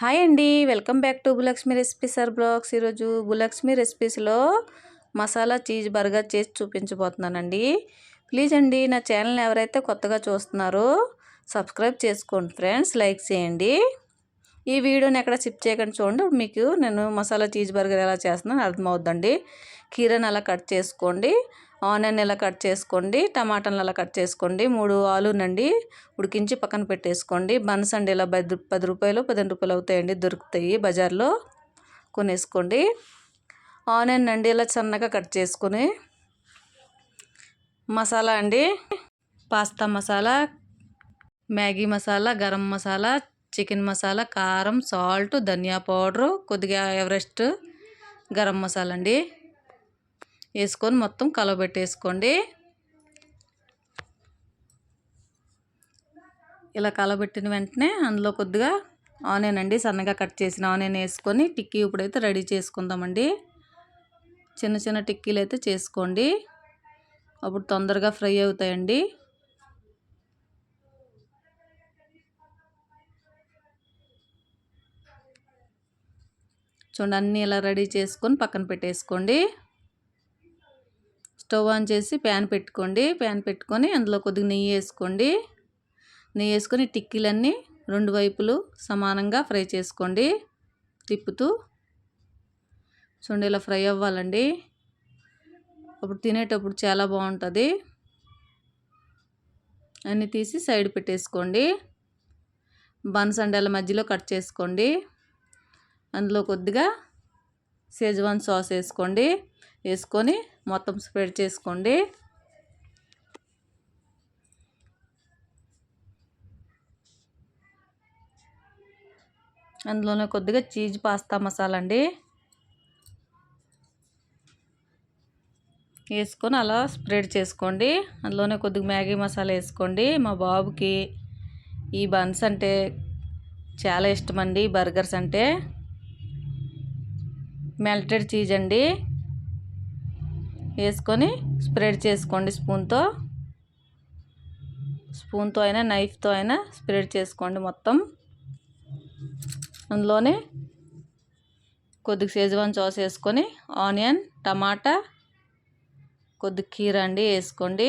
Hi అండి. Welcome back to Bhulakshmi recipe sir blogs. ఈరోజు గులక్ష్మి రెసిపీస్లో మసాలా చీజ్ బర్గర్ చేసి చూపించబోతున్నానండి. ప్లీజ్ అండి నా ఛానల్ని ఎవరైతే కొత్తగా చూస్తున్నారో సబ్స్క్రైబ్ చేసుకోండి ఫ్రెండ్స్ లైక్ చేయండి. ఈ వీడియోని ఎక్కడ సిప్ చేయకుండా చూడండి. మీకు నేను మసాలా చీజ్ బర్గర్ ఎలా చేస్తున్నాను అర్థమవుద్దండి. కీరని అలా కట్ చేసుకోండి. ఆనియన్ ఇలా కట్ చేసుకోండి టమాటాలు అలా కట్ చేసుకోండి మూడు ఆలునండి ఉడికించి పక్కన పెట్టేసుకోండి. బన్స్ అండి ఇలా పది పది రూపాయలు పదిహేను రూపాయలు అవుతాయండి దొరుకుతాయి బజార్లో. కొనేసుకోండి. ఆనియన్ అండి ఇలా సన్నగా కట్ చేసుకొని మసాలా అండి pasta masala Maggi masala garam masala chicken masala కారం సాల్ట్ ధనియా పౌడరు కొద్దిగా ఎవరెస్ట్ గరం మసాలా అండి. వేసుకొని మొత్తం కలబెట్టేసుకోండి. ఇలా కలబెట్టిన వెంటనే అందులో కొద్దిగా ఆనియన్ అండి సన్నగా కట్ చేసిన ఆనియన్ వేసుకొని టిక్కీ ఇప్పుడైతే రెడీ చేసుకుందామండి. చిన్న చిన్న టిక్కీలు అయితే చేసుకోండి. అప్పుడు తొందరగా ఫ్రై అవుతాయండి. చూడండి అన్నీ ఇలా రెడీ చేసుకొని పక్కన పెట్టేసుకోండి. స్టవ్ ఆన్ చేసి ప్యాన్ పెట్టుకోండి. ప్యాన్ పెట్టుకొని అందులో కొద్దిగా నెయ్యి వేసుకోండి. నెయ్యి వేసుకొని టిక్కీలన్నీ రెండు వైపులు సమానంగా ఫ్రై చేసుకోండి. తిప్పుతూ చూడండి ఇలా ఫ్రై అవ్వాలండి. అప్పుడు తినేటప్పుడు చాలా బాగుంటుంది. అన్నీ తీసి సైడ్ పెట్టేసుకోండి. బన్స్ అండాల మధ్యలో కట్ చేసుకోండి. అందులో కొద్దిగా సేజ్వాన్ సాస్ వేసుకోండి. వేసుకొని మొత్తం స్ప్రెడ్ చేసుకోండి. అందులోనే కొద్దిగా చీజ్ పాస్తా మసాలా అండి. వేసుకొని అలా స్ప్రెడ్ చేసుకోండి. అందులోనే కొద్దిగా మ్యాగీ మసాలా వేసుకోండి. మా బాబుకి ఈ బన్స్ అంటే చాలా ఇష్టం అండి బర్గర్స్ అంటే. మెల్టెడ్ చీజ్ అండి. వేసుకొని స్ప్రెడ్ చేసుకోండి స్పూన్తో. స్పూన్తో అయినా నైఫ్తో అయినా స్ప్రెడ్ చేసుకోండి మొత్తం. అందులోనే కొద్దిగా సేజ్వాన్ సాస్ వేసుకొని ఆనియన్ టమాటా కొద్ది కీర అండి వేసుకోండి.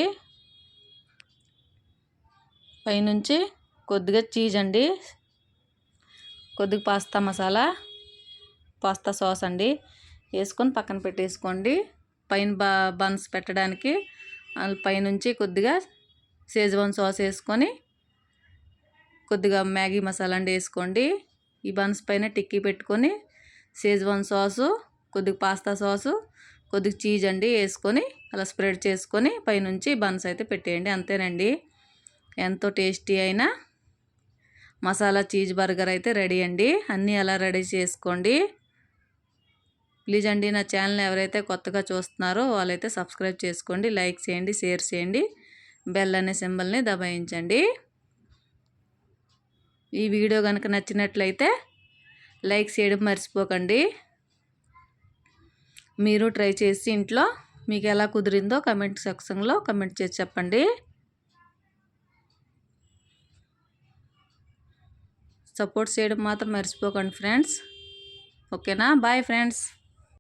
పైనుంచి కొద్దిగా చీజ్ అండి కొద్దిగా పాస్తా మసాలా పాస్తా సాస్ అండి వేసుకొని పక్కన పెట్టేసుకోండి. పైన బ బన్స్ పెట్టడానికి పైనుంచి కొద్దిగా సేజ్వాన్ సాస్ వేసుకొని కొద్దిగా మ్యాగీ మసాలా అండి వేసుకోండి. ఈ బన్స్ పైన టిక్కీ పెట్టుకొని సేజ్వాన్ సాసు కొద్దిగా పాస్తా సాసు కొద్దిగా చీజ్ అండి వేసుకొని అలా స్ప్రెడ్ చేసుకొని పైనుంచి బన్స్ అయితే పెట్టేయండి. అంతేనండి. ఎంతో టేస్టీ అయినా మసాలా చీజ్ బర్గర్ అయితే రెడీ అండి. అన్నీ అలా రెడీ చేసుకోండి. ప్లీజ్ అండి నా ఛానల్ ఎవరైతే కొత్తగా చూస్తున్నారో వాళ్ళైతే సబ్స్క్రైబ్ చేసుకోండి లైక్ చేయండి షేర్ చేయండి బెల్ అనే సింబల్ని దబాయించండి. ఈ వీడియో కనుక నచ్చినట్లయితే లైక్ చేయడం మర్చిపోకండి. మీరు ట్రై చేసి ఇంట్లో మీకు ఎలా కుదిరిందో కమెంట్ సెక్షన్లో కమెంట్ చేసి చెప్పండి. సపోర్ట్ చేయడం మాత్రం మర్చిపోకండి ఫ్రెండ్స్. ఓకేనా? Bye friends.